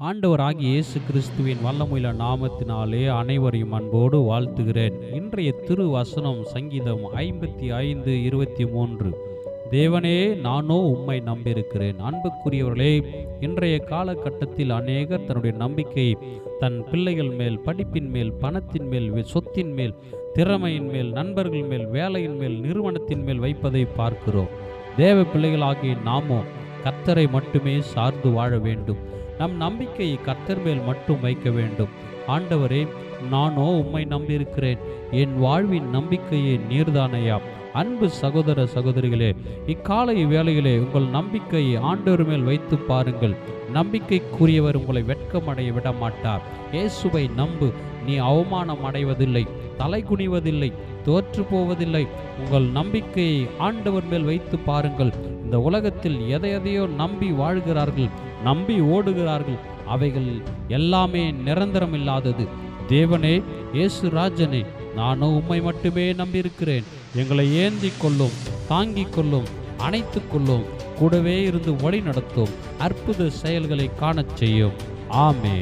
ஆண்டவராகிய இயேசு கிறிஸ்துவின் வல்லமுள்ள நாமத்தினாலே அனைவரையும் அன்போடு வாழ்த்துகிறேன். இன்றைய திருவசனம் சங்கீதம் ஐம்பத்தி ஐந்து இருபத்தி மூன்று. தேவனே நானோ உம்மை நம்பியிருக்கிறேன். அன்புக்குரியவர்களே இன்றைய காலகட்டத்தில் அநேகர் தன்னுடைய நம்பிக்கை தன் பிள்ளைகள் மேல் படிப்பின் மேல் பணத்தின் மேல் சொத்தின் மேல் திறமையின் மேல் நண்பர்கள் மேல் வேலையின் மேல் நிறுவனத்தின் மேல் வைப்பதை பார்க்கிறோம். தேவ பிள்ளைகளாகிய நாமோ கர்த்தரை மட்டுமே சார்ந்து வாழ வேண்டும். நம் நம்பிக்கையை கர்த்தர் மேல் மட்டும் வைக்க வேண்டும். ஆண்டவரே நானோ உம்மை நம்பியிருக்கிறேன். என் வாழ்வின் நம்பிக்கையே நீர்தானையா? அன்பு சகோதர சகோதரிகளே இக்காலை வேளையிலே உங்கள் நம்பிக்கையை ஆண்டவர் மேல் வைத்து பாருங்கள். நம்பிக்கைக்குரியவர் உங்களை வெட்கமடைய விட மாட்டார் இயேசுவை நம்பு நீ அவமானம் அடைவதில்லை. தலை குனிவதில்லை தோற்று போவதில்லை. உங்கள் நம்பிக்கையை ஆண்டவர் மேல் வைத்து பாருங்கள். இந்த உலகத்தில் எதை எதையோ நம்பி வாழ்கிறார்கள் நம்பி ஓடுகிறார்கள். அவைகள் எல்லாமே நிரந்தரம் இல்லாதது தேவனே இயேசு ராஜனே நானும் உம்மை மட்டுமே நம்பியிருக்கிறேன். எங்களை ஏந்தி கொள்ளும் தாங்கிக் கொள்ளும் அணைத்து கொள்ளும். கூடவே இருந்து வழி நடத்தும் அற்புத செயல்களை காணச் செய்யும். ஆமே